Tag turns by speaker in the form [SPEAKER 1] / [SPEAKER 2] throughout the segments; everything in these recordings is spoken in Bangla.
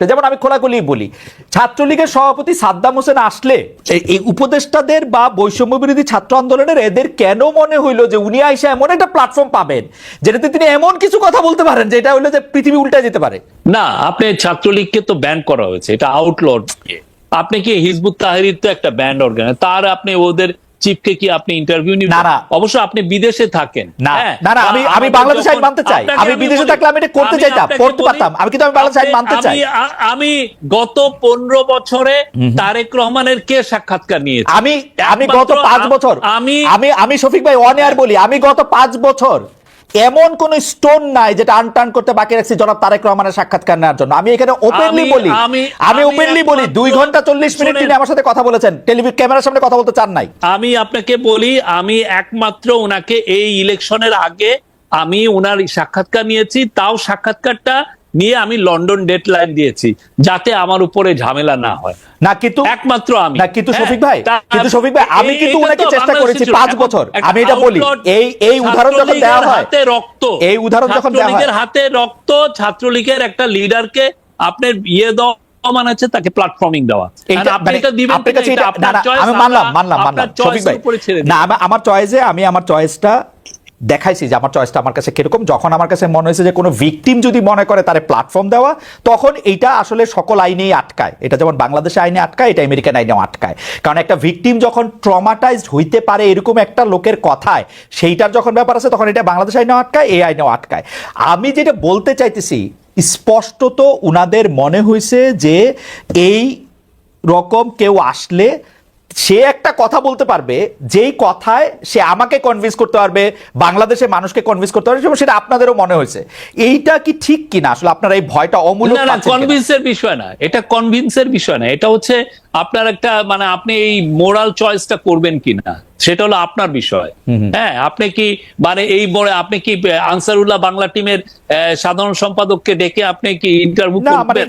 [SPEAKER 1] যেমন আমি খোলাখুলি বলি, ছাত্রলীগের সভাপতি সাদ্দাম হোসেন আসলে এই- উপদেষ্টাদের বা বৈষম্য বিরোধী ছাত্র আন্দোলনের এদের কেন মনে হইল যে উনি আইসা এমন একটা প্ল্যাটফর্ম পাবেন, যেটাতে তিনি এমন কিছু কথা বলতে পারেন যেটা হইল যে পৃথিবী উল্টে যেতে পারে?
[SPEAKER 2] না, আপনি ছাত্রলীগকে তো ব্যান করা হয়েছে, এটা আউটলড আপনি কি হিজবুত তাহরির তো একটা ব্যান্ড অর্গান তার আপনি ওদের চিফকে কি আপনি ইন্টারভিউ নিবেন?
[SPEAKER 1] না।
[SPEAKER 2] অবশ্য আপনি বিদেশে থাকেন।
[SPEAKER 1] না
[SPEAKER 2] হ্যাঁ,
[SPEAKER 1] না আমি আমি বাংলাদেশ আইন মানতে চাই। আমি বিদেশে থাকলে আমি এটা করতে চাইতাম
[SPEAKER 2] করতে
[SPEAKER 1] পারতাম। আমি কিন্তু আমি বাংলাদেশ আইন মানতে চাই।
[SPEAKER 2] আমি- আমি গত পনেরো বছরে তারেক রহমানের কে সাক্ষাৎকার নিয়েছি?
[SPEAKER 1] আমি আমি গত
[SPEAKER 2] একমাত্র
[SPEAKER 1] পাঁচ বছর
[SPEAKER 2] আমি
[SPEAKER 1] আমি আমি শফিক ভাই অন এয়ার বলি আমি গত 5 বছর এমন কোন স্টোন নাই যেটা আনটার্ন করতে বাকি রাখছি জনাব তারেক রহমানের সাক্ষাৎকার নেওয়ার জন্য। আমি এখানে ওপেনলি বলি।
[SPEAKER 2] আমি-
[SPEAKER 1] ওপেনলি বলি দুই ঘণ্টা চল্লিশ মিনিট। তিনি আমার সাথে কথা বলেছেন। টেলিভি ক্যামেরার সামনে কথা বলতে চান নাই।
[SPEAKER 2] আমি আপনাকে বলি আমি একমাত্র ওনাকে এই ইলেকশনের আগে আমি ওনার সাক্ষাৎকার নিয়েছি। তাও সাক্ষাৎকারটা নিয়ে আমি লন্ডন ডেট লাইন দিয়েছি যাতে আমার উপরে ঝামেলা না হয়।
[SPEAKER 1] না কিন্তু
[SPEAKER 2] একমাত্র আমি।
[SPEAKER 1] না কিন্তু
[SPEAKER 2] হ্যাঁ,
[SPEAKER 1] শফিক ভাই কিন্তু শফিক ভাই আমি কিন্তু ওনাকে চেষ্টা করেছি বছর। আমি এটা বলি এই এই উদাহরণ যখন দেওয়া হয়
[SPEAKER 2] হাতে রক্ত।
[SPEAKER 1] এই উদাহরণ যখন দেওয়া হয়
[SPEAKER 2] হাতে রক্ত ছাত্রলীগের একটা লিডারকে আপনার ইয়ে দেওয়া মানে তাকে প্ল্যাটফর্মিং দেওয়া।
[SPEAKER 1] মানে আপনার কাছে
[SPEAKER 2] এটা
[SPEAKER 1] এটা-
[SPEAKER 2] আপনার
[SPEAKER 1] না, না,
[SPEAKER 2] choice,
[SPEAKER 1] আমি মানলাম মানলাম মানলাম। শফিক ভাই।
[SPEAKER 2] উপরে
[SPEAKER 1] না আমা- আমার চয়েসে আমি আমার চয়েসটা দেখাইছি যে আমার চয়েসটা আমার কাছে কীরকম। যখন আমার কাছে মনে হয়েছে যে কোনো ভিকটিম যদি মনে করে তারে প্ল্যাটফর্ম দেওয়া, তখন এইটা আসলে সকল আইনেই আটকায়। এটা যেমন বাংলাদেশে আইনে আটকায়, এটা আমেরিকান আইনেও আটকায়। কারণ একটা ভিকটিম যখন ট্রমাটাইজড হইতে পারে এরকম একটা লোকের কথায়, সেইটার যখন ব্যাপার আছে, তখন এটা বাংলাদেশ আইনেও আটকায় এই আইনেও আটকায়। আমি যেটা বলতে চাইতেছি, স্পষ্টত উনাদের মনে হয়েছে যে এই রকম কেউ আসলে সে একটা কথা বলতে পারবে যেই কথায় সে আমাকে কনভিন্স করতে পারবে বাংলাদেশের মানুষকে কনভিন্স করতে পারবে এবং সেটা আপনাদেরও মনে হয়েছে। এইটা কি ঠিক কিনা? আসলে আপনারা এই ভয়টা অমূলক
[SPEAKER 2] না? কনভিন্সের বিষয় না। এটা কনভিন্সের বিষয় না। এটা হচ্ছে আপনার একটা মানে আপনি এই মোরাল চয়েসটা করবেন কিনা সেটা হলো আপনার বিষয়। হ্যাঁ আপনি কি মানে এই বড় আপনি কি আনসারুল্লাহ বাংলা টিমের সাধারণ সম্পাদককে ডেকে আপনি কি ইন্টারভিউ
[SPEAKER 1] মানে
[SPEAKER 2] করবেন?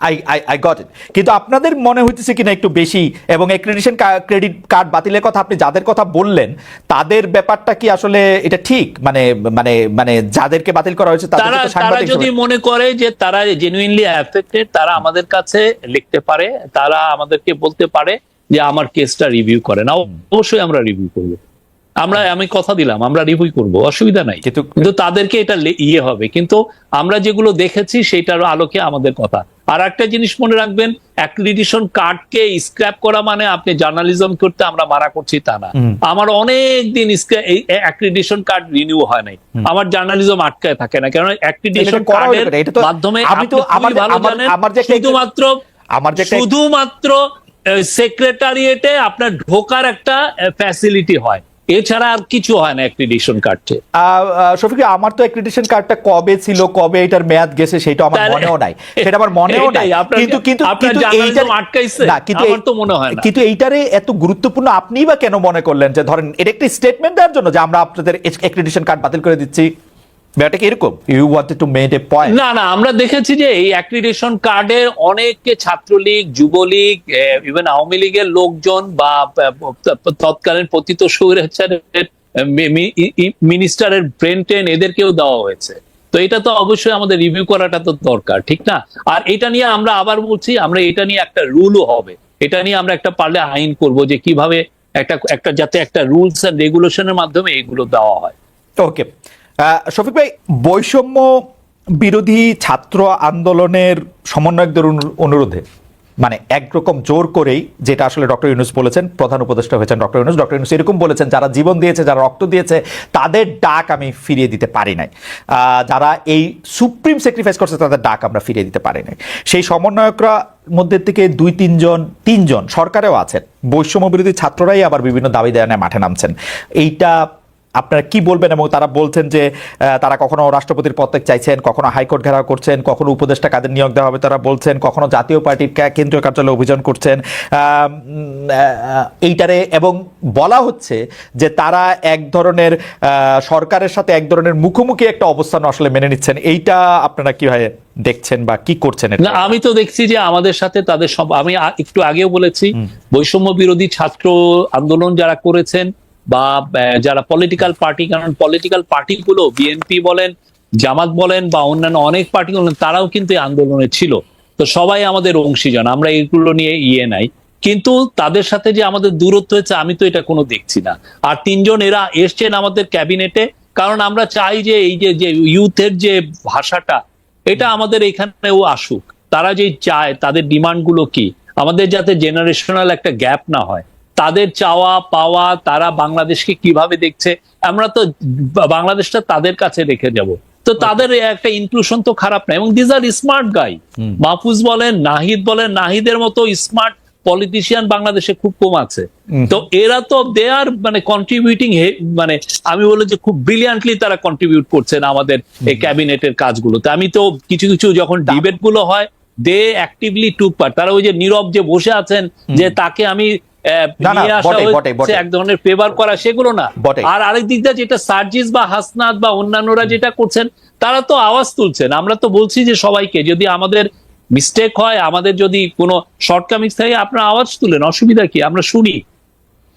[SPEAKER 1] I I I got it কিন্তু আপনাদের মনে হইতেছে কিনা একটু বেশি এবং অ্যাক্রেডিশন ক্রেডিট কার্ড বাতিলের কথা আপনি যাদের কথা বললেন তাদের ব্যাপারটা কি আসলে এটা ঠিক? মানে মানে মানে যাদেরকে বাতিল করা হয়েছে
[SPEAKER 2] তারা তারা যদি মনে করে যে তারা জেনুইনলি অ্যাফেক্টেড তারা আমাদের কাছে লিখতে পারে তারা আমাদেরকে বলতে পারে যে আমার কেসটা রিভিউ করেন অবশ্যই আমরা রিভিউ করব। আমরা আমি কথা দিলাম আমরা রিভিউ করব অসুবিধা নাই।
[SPEAKER 1] কিন্তু-
[SPEAKER 2] কিন্তু তাদেরকে এটা ইয়ে হবে। কিন্তু আমরা যেগুলো দেখেছি সেটার আলোকে আমাদের কথা। আর একটা জিনিস মনে রাখবেন অ্যাক্রিডিশন কার্ডকে স্ক্র্যাপ করা মানে আপনি জার্নালিজম করতে আমরা মারা করছি তা না। আমার অনেক দিন অ্যাক্রিডিশন কার্ড রিনিউ হয় নাই। আমার জার্নালিজম আটকায় থাকে না। কারণ অ্যাক্রিডিশন কার্ডের মাধ্যমে
[SPEAKER 1] আমি তো-
[SPEAKER 2] শুধুমাত্র
[SPEAKER 1] আমার যে
[SPEAKER 2] শুধুমাত্র সেক্রেটারিয়েটে আপনার ঢোকার একটা ফ্যাসিলিটি হয়। এছাড়া আর কিছু হয় না অ্যাক্রিডিশন কার্ডে
[SPEAKER 1] শফিক আমার তো অ্যাক্রিডিশন কার্ডটা কবে ছিল কবে এটার মেয়াদ গেছে সেটা আমার মনেও নাই সেটা আমার মনেও নাই কিন্তু কিন্তু কিন্তু
[SPEAKER 2] আটকাইছে?
[SPEAKER 1] না কিন্তু
[SPEAKER 2] আমার তো মনে হয় না।
[SPEAKER 1] কিন্তু এইটারে এত গুরুত্বপূর্ণ আপনিই বা কেন মনে করলেন যে ধরেন এটা একটি স্টেটমেন্ট দেওয়ার জন্য যে আমরা আপনাদের অ্যাক্রিডিশন কার্ড বাতিল করে দিচ্ছি ব্যাপারটা কি এরকম? You wanted to made a point
[SPEAKER 2] না না আমরা দেখেছি যে এই কার্ডের অনেককে ছাত্রলীগ যুবলীগ ইভেন আওয়ামী লীগের লোকজন বা তৎকালীন পতিত মিনিস্টারের ব্রেন টেন এদেরকেও দেওয়া হয়েছে। তো এটা তো অবশ্যই আমাদের রিভিউ করাটা তো দরকার ঠিক না? আর এটা নিয়ে আমরা আবার বলছি আমরা এটা নিয়ে একটা রুলও হবে। এটা নিয়ে আমরা একটা পারলে আইন করব যে কীভাবে একটা একটা যাতে একটা রুলস এন্ড রেগুলেশনের মাধ্যমে এগুলো দেওয়া হয়।
[SPEAKER 1] ওকে শফিক ভাই, বৈষম্য বিরোধী ছাত্র আন্দোলনের সমন্বয়কদের অনুরোধে মানে একরকম জোর করেই যেটা আসলে ডক্টর ইউনুস বলেছেন, প্রধান উপদেষ্টা হয়েছেন ডক্টর ইউনুস ডক্টর ইউনুস এরকম বলেছেন, যারা জীবন দিয়েছে, যারা রক্ত দিয়েছে, তাদের ডাক আমি ফিরিয়ে দিতে পারি নাই। যারা এই সুপ্রিম স্যাক্রিফাইস করছে, তাদের ডাক আমরা ফিরিয়ে দিতে পারি নাই। সেই সমন্বয়করা মধ্যে থেকে দুই, তিনজন তিনজন সরকারেও আছেন। বৈষম্য বিরোধী ছাত্ররাই আবার বিভিন্ন দাবি দেওয়া মাঠে নামছেন। এইটা আপনারা কি বলবেন এবং তারা বলছেন যে তারা কখনো রাষ্ট্রপতির পদত্যাগ চাইছেন কখনো হাইকোর্ট ঘেরাও করছেন কখনো উপদেষ্টা কাদের নিয়োগ দেওয়া হবে তারা বলছেন কখনো জাতীয় পার্টির কেন্দ্রীয় কার্যালয়ে অভিযান করছেন। এইটারে এবং বলা হচ্ছে যে তারা এক ধরনের আহ, সরকারের সাথে এক ধরনের মুখোমুখি একটা অবস্থান আসলে মেনে নিচ্ছেন। এইটা আপনারা কীভাবে দেখছেন বা কি করছেন
[SPEAKER 2] না আমি তো দেখছি যে আমাদের সাথে তাদের সব আমি একটু আগেও বলেছি বৈষম্য বিরোধী ছাত্র আন্দোলন যারা করেছেন বা যারা পলিটিক্যাল পার্টি কারণ পলিটিক্যাল পার্টিগুলো বিএনপি বলেন, জামাত বলেন বা অন্যান্য অনেক পার্টি বলেন, তারাও কিন্তু আন্দোলনে ছিল। তো সবাই আমাদের অংশীজন, আমরা এগুলো নিয়ে ইয়ে নাই। কিন্তু তাদের সাথে যে আমাদের দূরত্ব হয়েছে, আমি তো এটা কোনো দেখছি না। আর তিনজন এরা এসছেন আমাদের ক্যাবিনেটে, কারণ আমরা চাই যে এই যে যে ইউথের যে ভাষাটা, এটা আমাদের এখানেও আসুক। তারা যে চায়, তাদের ডিমান্ডগুলো কি? আমাদের যাতে জেনারেশনাল একটা গ্যাপ না হয়। তাদের চাওয়া পাওয়া তারা বাংলাদেশকে কীভাবে দেখছে আমরা তো বাংলাদেশটা তাদের কাছে রেখে যাব। তো তাদের একটা ইনক্লুশন তো খারাপ না এবং these are smart guy Mahfuz বলেন নাহিদ বলেন নাহিদের মতো স্মার্ট পলিটিশিয়ান বাংলাদেশে খুব কম আছে। তো এরা তো দে আর মানে কন্ট্রিবিউটিং মানে আমি বলি যে খুব ব্রিলিয়ান্টলি তারা কন্ট্রিবিউট করছেন আমাদের এই ক্যাবিনেটের কাজগুলোতে। আমি তো কিছু কিছু যখন ডিবেটগুলো হয় দে অ্যাক্টিভলি টুক পার্ট তারা ওই যে নীরব যে বসে আছেন যে তাকে আমি এক ধরনের ফেভার করা সেগুলো না। আর আরেক দিক দিয়ে যেটা সার্জিস বা হাসনাত বা অন্যান্যরা যেটা করছেন তারা তো আওয়াজ তুলছেন। আমরা তো বলছি যে সবাইকে যদি আমাদের মিস্টেক হয় আমাদের যদি কোনো শর্টকামিংস থাকে আপনার আওয়াজ তুলেন। অসুবিধা কি? আমরা শুনি।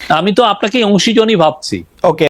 [SPEAKER 2] আমি তো আপনাকে অংশীজনই ভাবছি।
[SPEAKER 1] ওকে